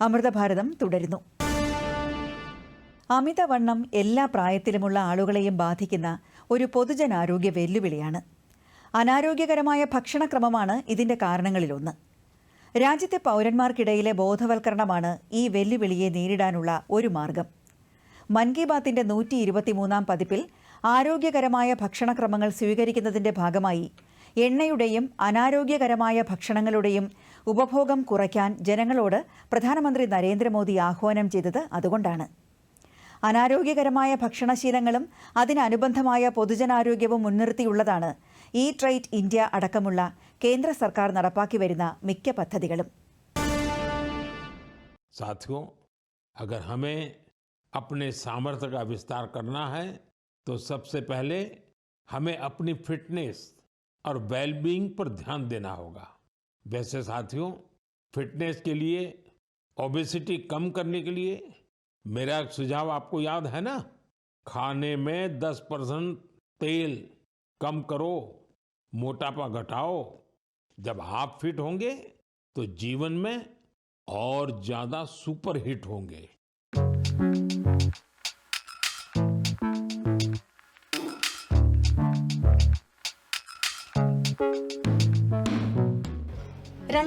അമൃതഭാരതം തുടരുന്നു. അമിതവണ്ണം എല്ലാ പ്രായത്തിലുമുള്ള ആളുകളെയും ബാധിക്കുന്ന ഒരു പൊതുജനാരോഗ്യ വെല്ലുവിളിയാണ്. അനാരോഗ്യകരമായ ഭക്ഷണക്രമമാണ് ഇതിന്റെ കാരണങ്ങളിലൊന്ന്. രാജ്യത്തെ പൗരന്മാർക്കിടയിലെ ബോധവൽക്കരണമാണ് ഈ വെല്ലുവിളിയെ നേരിടാനുള്ള ഒരു മാർഗം. മൻ കി ബാത്തിന്റെ നൂറ്റി ഇരുപത്തിമൂന്നാം പതിപ്പിൽ ആരോഗ്യകരമായ ഭക്ഷണക്രമങ്ങൾ സ്വീകരിക്കുന്നതിന്റെ ഭാഗമായി എണ്ണയുടെയും അനാരോഗ്യകരമായ ഭക്ഷണങ്ങളുടെയും ഉപഭോഗം കുറയ്ക്കാൻ ജനങ്ങളോട് പ്രധാനമന്ത്രി നരേന്ദ്രമോദി ആഹ്വാനം ചെയ്തത് അതുകൊണ്ടാണ് അനാരോഗ്യകരമായ ഭക്ഷണശീലങ്ങളും അതിനനുബന്ധമായ പൊതുജനാരോഗ്യവും മുൻനിർത്തിയുള്ളതാണ് ഈ ട്രൈറ്റ് ഇന്ത്യ അടക്കമുള്ള കേന്ദ്ര സർക്കാർ നടപ്പാക്കി വരുന്ന മിക്ക പദ്ധതികളും साथियों अगर हमें अपने सामर्थ्य का विस्तार करना है तो सबसे पहले हमें अपनी फिटनेस और वेलबींग पर ध्यान देना होगा वैसे साथियों फिटनेस के लिए ओबेसिटी कम करने के लिए, मेरा सुझाव आपको याद है ना? खाने में 10 परसेंट तेल कम करो, मोटापा घटाओ। जब आप फिट होंगे तो जीवन में और ज़्यादा सुपर हिट होंगे।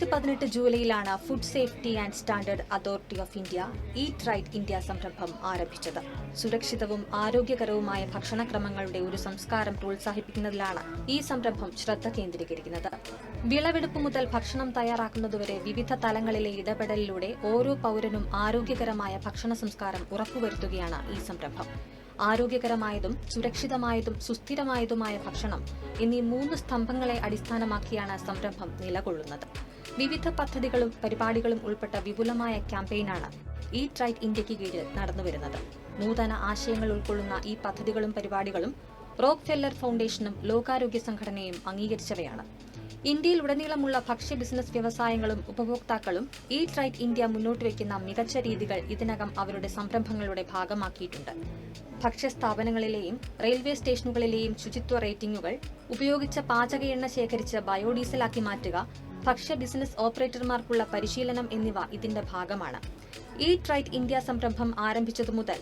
രണ്ടായിരത്തി പതിനെട്ട് ജൂലൈയിലാണ് food safety and standard authority of India eat right India സംരംഭം ആരംഭിച്ചത്. സുരക്ഷിതവും ആരോഗ്യകരവുമായ ഭക്ഷണക്രമങ്ങളുടെ ഒരു സംസ്കാരം പ്രോത്സാഹിപ്പിക്കുന്നതിലാണ് ഈ സംരംഭം ശ്രദ്ധ കേന്ദ്രീകരിക്കുന്നത്. വിളവെടുപ്പ് മുതൽ ഭക്ഷണം തയ്യാറാക്കുന്നതുവരെ വിവിധ തലങ്ങളിലെ ഇടപെടലിലൂടെ ഓരോ പൗരനും ആരോഗ്യകരമായ ഭക്ഷണ സംസ്കാരം ഉറപ്പുവരുത്തുകയാണ് ഈ സംരംഭം. ആരോഗ്യകരമായതും സുരക്ഷിതമായതും സുസ്ഥിരമായതുമായ ഭക്ഷണം എന്നീ മൂന്ന് സ്തംഭങ്ങളെ അടിസ്ഥാനമാക്കിയാണ് സംരംഭം നിലകൊള്ളുന്നത്. വിവിധ പദ്ധതികളും പരിപാടികളും ഉൾപ്പെട്ട വിപുലമായ ക്യാമ്പയിനാണ് ഈ ട്രൈറ്റ് ഇന്ത്യയ്ക്ക് കീഴിൽ നടന്നുവരുന്നത്. നൂതന ആശയങ്ങൾ ഉൾക്കൊള്ളുന്ന ഈ പദ്ധതികളും പരിപാടികളും റോക്ക് ഫെല്ലർ ഫൗണ്ടേഷനും ലോകാരോഗ്യ സംഘടനയും അംഗീകരിച്ചവയാണ്. ഇന്ത്യയിൽ ഉടനീളമുള്ള ഭക്ഷ്യ ബിസിനസ് വ്യവസായങ്ങളും ഉപഭോക്താക്കളും ഈ ട്രൈറ്റ് ഇന്ത്യ മുന്നോട്ട് വയ്ക്കുന്ന മികച്ച രീതികൾ ഇതിനകം അവരുടെ സംരംഭങ്ങളുടെ ഭാഗമാക്കിയിട്ടുണ്ട്. ഭക്ഷ്യ സ്ഥാപനങ്ങളിലെയും റെയിൽവേ സ്റ്റേഷനുകളിലെയും ശുചിത്വ റേറ്റിംഗുകൾ ഉപയോഗിച്ച പാചക എണ്ണ ശേഖരിച്ച് ബയോഡീസലാക്കി മാറ്റുക ഭക്ഷ്യ ബിസിനസ് ഓപ്പറേറ്റർമാർക്കുള്ള പരിശീലനം എന്നിവ ഇതിന്റെ ഭാഗമാണ്. ഈ ട്രൈറ്റ് ഇന്ത്യ സംരംഭം ആരംഭിച്ചതു മുതൽ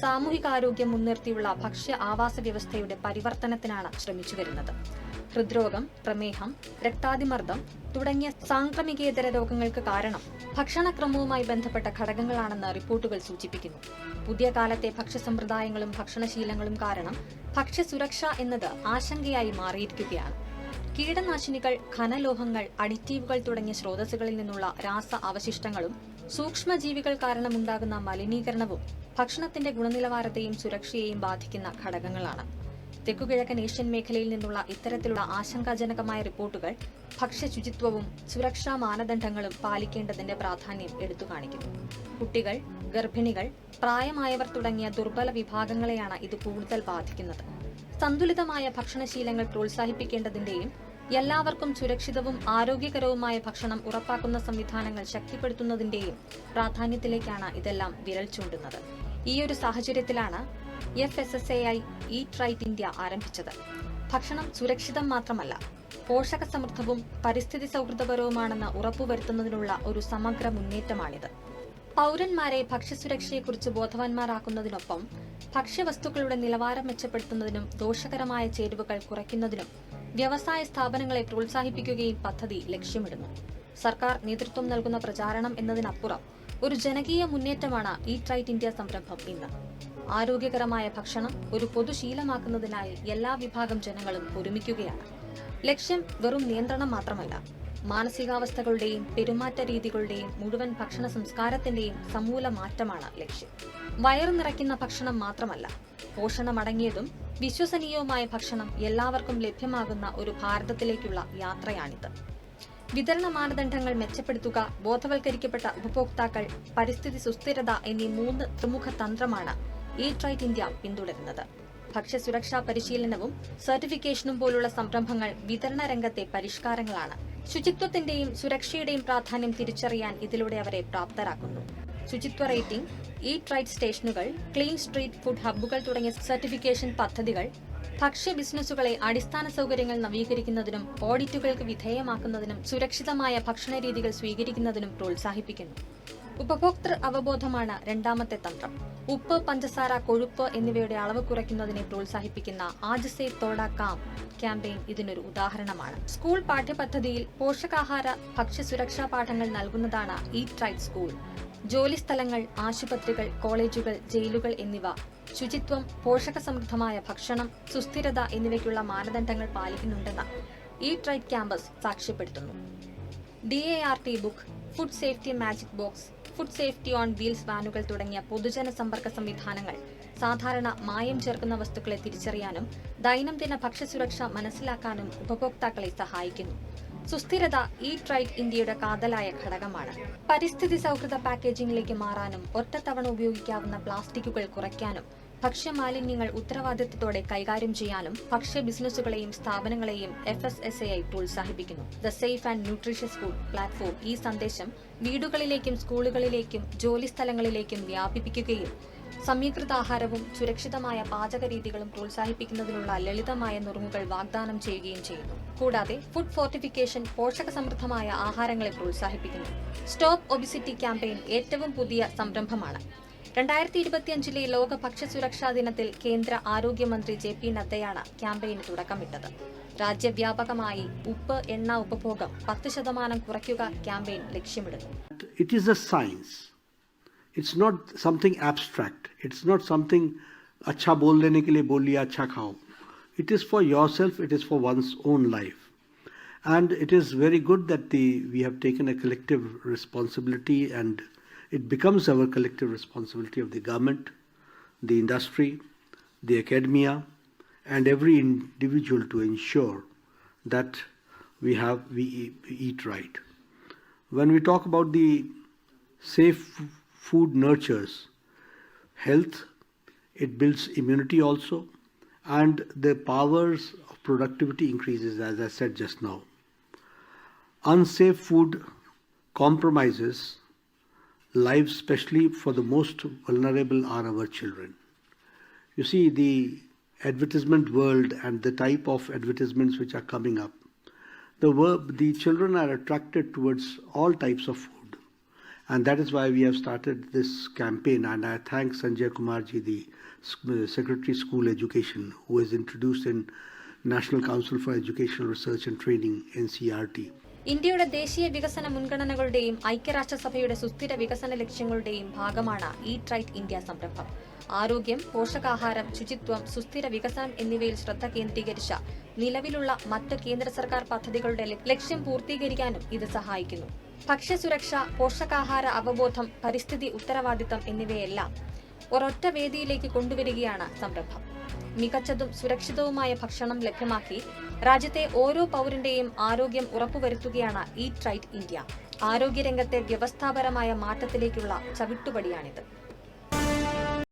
സാമൂഹികാരോഗ്യം മുൻനിർത്തിയുള്ള ഭക്ഷ്യ ആവാസ വ്യവസ്ഥയുടെ പരിവർത്തനത്തിനാണ് ശ്രമിച്ചു വരുന്നത്. ഹൃദ്രോഗം പ്രമേഹം രക്താതിമർദ്ദം തുടങ്ങിയ സാംക്രമികേതര രോഗങ്ങൾക്ക് കാരണം ഭക്ഷണക്രമവുമായി ബന്ധപ്പെട്ട ഘടകങ്ങളാണെന്ന് റിപ്പോർട്ടുകൾ സൂചിപ്പിക്കുന്നു. പുതിയ കാലത്തെ ഭക്ഷ്യസമ്പ്രദായങ്ങളും ഭക്ഷണശീലങ്ങളും കാരണം ഭക്ഷ്യസുരക്ഷ എന്നത് ആശങ്കയായി മാറിയിരിക്കുകയാണ്. കീടനാശിനികൾ ഖനലോഹങ്ങൾ അഡിറ്റീവുകൾ തുടങ്ങിയ സ്രോതസ്സുകളിൽ നിന്നുള്ള രാസ അവശിഷ്ടങ്ങളും സൂക്ഷ്മജീവികൾ കാരണമുണ്ടാകുന്ന മലിനീകരണവും ഭക്ഷണത്തിന്റെ ഗുണനിലവാരത്തെയും സുരക്ഷയെയും ബാധിക്കുന്ന ഘടകങ്ങളാണ്. തെക്കുകിഴക്കൻ ഏഷ്യൻ മേഖലയിൽ നിന്നുള്ള ഇത്തരത്തിലുള്ള ആശങ്കാജനകമായ റിപ്പോർട്ടുകൾ ഭക്ഷ്യ ശുചിത്വവും സുരക്ഷാ മാനദണ്ഡങ്ങളും പാലിക്കേണ്ടതിന്റെ പ്രാധാന്യം എടുത്തു കാണിക്കുന്നു കുട്ടികൾ ഗർഭിണികൾ പ്രായമായവർ തുടങ്ങിയ ദുർബല വിഭാഗങ്ങളെയാണ് ഇത് കൂടുതൽ ബാധിക്കുന്നത്. സന്തുലിതമായ ഭക്ഷണശീലങ്ങൾ പ്രോത്സാഹിപ്പിക്കേണ്ടതിന്റെയും എല്ലാവർക്കും സുരക്ഷിതവും ആരോഗ്യകരവുമായ ഭക്ഷണം ഉറപ്പാക്കുന്ന സംവിധാനങ്ങൾ ശക്തിപ്പെടുത്തുന്നതിന്റെയും പ്രാധാന്യത്തിലേക്കാണ് ഇതെല്ലാം വിരൽ ചൂണ്ടുന്നത്. ഈ ഒരു സാഹചര്യത്തിലാണ് F S S A I eat right India ആരംഭിച്ചത്. ഭക്ഷണം സുരക്ഷിതം മാത്രമല്ല പോഷക സമൃദ്ധവും പരിസ്ഥിതി സൗഹൃദപരവുമാണെന്ന് ഉറപ്പുവരുത്തുന്നതിനുള്ള ഒരു സമഗ്ര മുന്നേറ്റമാണിത്. പൗരന്മാരെ ഭക്ഷ്യസുരക്ഷയെക്കുറിച്ച് ബോധവാന്മാരാക്കുന്നതിനൊപ്പം ഭക്ഷ്യവസ്തുക്കളുടെ നിലവാരം മെച്ചപ്പെടുത്തുന്നതിനും ദോഷകരമായ ചേരുവകൾ കുറയ്ക്കുന്നതിനും വ്യവസായ സ്ഥാപനങ്ങളെ പ്രോത്സാഹിപ്പിക്കുകയും പദ്ധതി ലക്ഷ്യമിടുന്നു. സർക്കാർ നേതൃത്വം നൽകുന്ന പ്രചാരണം എന്നതിനപ്പുറം ഒരു ജനകീയ മുന്നേറ്റമാണ് ഈ ട്രൈറ്റ് ഇന്ത്യ സംരംഭം ഇന്ന്. ആരോഗ്യകരമായ ഭക്ഷണം ഒരു പൊതുശീലമാക്കുന്നതിനായി എല്ലാ വിഭാഗം ജനങ്ങളും ഒരുമിക്കുകയാണ്. ലക്ഷ്യം വെറും നിയന്ത്രണം മാത്രമല്ല മാനസികാവസ്ഥകളുടെയും പെരുമാറ്റ രീതികളുടെയും മുഴുവൻ ഭക്ഷണ സംസ്കാരത്തിന്റെയും സമൂല മാറ്റമാണ് ലക്ഷ്യം. വയറു നിറയ്ക്കുന്ന ഭക്ഷണം മാത്രമല്ല പോഷണമടങ്ങിയതും വിശ്വസനീയവുമായ ഭക്ഷണം എല്ലാവർക്കും ലഭ്യമാകുന്ന ഒരു ഭാരതത്തിലേക്കുള്ള യാത്രയാണിത്. വിതരണ മാനദണ്ഡങ്ങൾ മെച്ചപ്പെടുത്തുക ബോധവൽക്കരിക്കപ്പെട്ട ഉപഭോക്താക്കൾ പരിസ്ഥിതി സുസ്ഥിരത എന്നീ മൂന്ന് പ്രമുഖ തന്ത്രമാണ് ഈ ട്രൈറ്റ് ഇന്ത്യ പിന്തുടരുന്നത്. ഭക്ഷ്യസുരക്ഷാ പരിശീലനവും സർട്ടിഫിക്കേഷനും പോലുള്ള സംരംഭങ്ങൾ വിതരണ രംഗത്തെ പരിഷ്കാരങ്ങളാണ് ശുചിത്വത്തിന്റെയും സുരക്ഷയുടെയും പ്രാധാന്യം തിരിച്ചറിയാൻ ഇതിലൂടെ അവരെ പ്രാപ്തരാക്കുന്നു. ശുചിത്വ റേറ്റിംഗ് ഈറ്റ് റൈറ്റ് സ്റ്റേഷനുകൾ ക്ലീൻ സ്ട്രീറ്റ് ഫുഡ് ഹബ്ബുകൾ തുടങ്ങിയ സർട്ടിഫിക്കേഷൻ പദ്ധതികൾ ഭക്ഷ്യ ബിസിനസ്സുകളെ അടിസ്ഥാന സൗകര്യങ്ങൾ നവീകരിക്കുന്നതിനും ഓഡിറ്റുകൾക്ക് വിധേയമാക്കുന്നതിനും സുരക്ഷിതമായ ഭക്ഷണ രീതികൾ സ്വീകരിക്കുന്നതിനും പ്രോത്സാഹിപ്പിക്കുന്നു. ഉപഭോക്തൃ അവബോധമാണ് രണ്ടാമത്തെ തന്ത്രം. ഉപ്പ് പഞ്ചസാര കൊഴുപ്പ് എന്നിവയുടെ അളവ് കുറയ്ക്കുന്നതിനെ പ്രോത്സാഹിപ്പിക്കുന്ന ആജ് സേ തോട കാം ക്യാമ്പയിൻ ഇതിനൊരു ഉദാഹരണമാണ്. സ്കൂൾ പാഠ്യപദ്ധതിയിൽ പോഷകാഹാര ഭക്ഷ്യസുരക്ഷാ പാഠങ്ങൾ നൽകുന്നതാണ് ഈറ്റ് റൈറ്റ് സ്കൂൾ. ജോലിസ്ഥലങ്ങൾ ആശുപത്രികൾ കോളേജുകൾ ജയിലുകൾ എന്നിവ ശുചിത്വം പോഷക സമൃദ്ധമായ ഭക്ഷണം സുസ്ഥിരത എന്നിവയ്ക്കുള്ള മാനദണ്ഡങ്ങൾ പാലിക്കുന്നുണ്ടെന്ന് ഈറ്റ് റൈറ്റ് ക്യാമ്പസ് സാക്ഷ്യപ്പെടുത്തുന്നു. D A R T book food safety magic box food safety on wheels വാനുകൾ തുടങ്ങിയ പൊതുജന സമ്പർക്ക സംവിധാനങ്ങൾ സാധാരണ മായം ചേർക്കുന്ന വസ്തുക്കളെ തിരിച്ചറിയാനും ദൈനംദിന ഭക്ഷ്യസുരക്ഷ മനസ്സിലാക്കാനും ഉപഭോക്താക്കളെ സഹായിക്കുന്നു. സുസ്ഥിരത ഈ റൈറ്റ് ഇന്ത്യയുടെ കാതലായ ഘടകമാണ്. പരിസ്ഥിതി സൗഹൃദ പാക്കേജിംഗിലേക്ക് മാറാനും ഒറ്റത്തവണ ഉപയോഗിക്കാവുന്ന പ്ലാസ്റ്റിക്കുകൾ കുറയ്ക്കാനും ഭക്ഷ്യമാലിന്യങ്ങൾ ഉത്തരവാദിത്തത്തോടെ കൈകാര്യം ചെയ്യാനും ഭക്ഷ്യ ബിസിനസ്സുകളെയും സ്ഥാപനങ്ങളെയും എഫ് എസ് എസ് ഐ പ്രോത്സാഹിപ്പിക്കുന്നു. The safe and nutritious food platform ഈ സന്ദേശം വീടുകളിലേക്കും സ്കൂളുകളിലേക്കും ജോലിസ്ഥലങ്ങളിലേക്കും വ്യാപിപ്പിക്കുകയും സമീകൃത ആഹാരവും സുരക്ഷിതമായ പാചക രീതികളും പ്രോത്സാഹിപ്പിക്കുന്നതിനുള്ള ലളിതമായ നുറുങ്ങുകൾ വാഗ്ദാനം ചെയ്യുകയും ചെയ്യുന്നു. കൂടാതെ ഫുഡ് ഫോർട്ടിഫിക്കേഷൻ പോഷക സമൃദ്ധമായ ആഹാരങ്ങളെ പ്രോത്സാഹിപ്പിക്കുന്നു. സ്റ്റോപ്പ് ഒബിസിറ്റി ക്യാമ്പയിൻ ഏറ്റവും പുതിയ സംരംഭമാണ്. രണ്ടായിരത്തി ഇരുപത്തിയഞ്ചിലെ ലോക ഭക്ഷ്യസുരക്ഷാ ദിനത്തിൽ കേന്ദ്ര ആരോഗ്യമന്ത്രി ജെ പി നദ്ദയാണ് ക്യാമ്പയിന് തുടക്കമിട്ടത് രാജ്യവ്യാപകമായി ഉപ്പ് എണ്ണ ഉപഭോഗം പത്ത് ശതമാനം കുറയ്ക്കുക ക്യാമ്പയിൻ ലക്ഷ്യമിടുന്നു it is a science. It's not something abstract. It's not something अच्छा बोल लेने के लिए बोल लिया अच्छा खाओ. It is for yourself. It is for one's own life. And it is very good that the we have taken a collective responsibility, and it becomes our collective responsibility of the government, the industry, the academia, and every individual to ensure that we have we eat, right. When we talk about the safe food nurtures health it builds immunity also and the powers of productivity increases as i said just now. Unsafe food compromises lives especially for the most vulnerable are our children. You see the advertisement world and the type of advertisements which are coming up the verb the children are attracted towards all types of food. And that is why we have started this campaign. And i thank sanjay kumarji the S- uh, secretary school education who has introduced in national council for educational research and training ncrt ഇന്ത്യയുടെ ദേശീയ വികസന മുൻഗണനകളുടെയും ഐക്യരാഷ്ട്രസഭയുടെ സുസ്ഥിര വികസന ലക്ഷ്യങ്ങളുടെയും ഭാഗമാണ് ഈ trait India സംരംഭം. ആരോഗ്യം പോഷകാഹാരം ശുചിത്വം സുസ്ഥിര വികസനം എന്നിവയിൽ ശ്രദ്ധ കേന്ദ്രീകരിച്ച നിലവിലുള്ള മറ്റ് കേന്ദ്ര സർക്കാർ പദ്ധതികളുടെ ലക്ഷ്യം- പൂർത്തീകരിക്കാനും ഇത് സഹായിക്കുന്നു. ഭക്ഷ്യസുരക്ഷ പോഷകാഹാര അവബോധം പരിസ്ഥിതി ഉത്തരവാദിത്തം എന്നിവയെല്ലാം ഒരൊറ്റ വേദിയിലേക്ക് കൊണ്ടുവരികയാണ് സംരംഭം. മികച്ചതും സുരക്ഷിതവുമായ ഭക്ഷണം ലഭ്യമാക്കി രാജ്യത്തെ ഓരോ പൗരന്റെയും ആരോഗ്യം ഉറപ്പുവരുത്തുകയാണ് ഈറ്റ് റൈറ്റ് ഇന്ത്യ. ആരോഗ്യരംഗത്തെ വ്യവസ്ഥാപരമായ മാറ്റത്തിലേക്കുള്ള ചവിട്ടുപടിയാണിത്.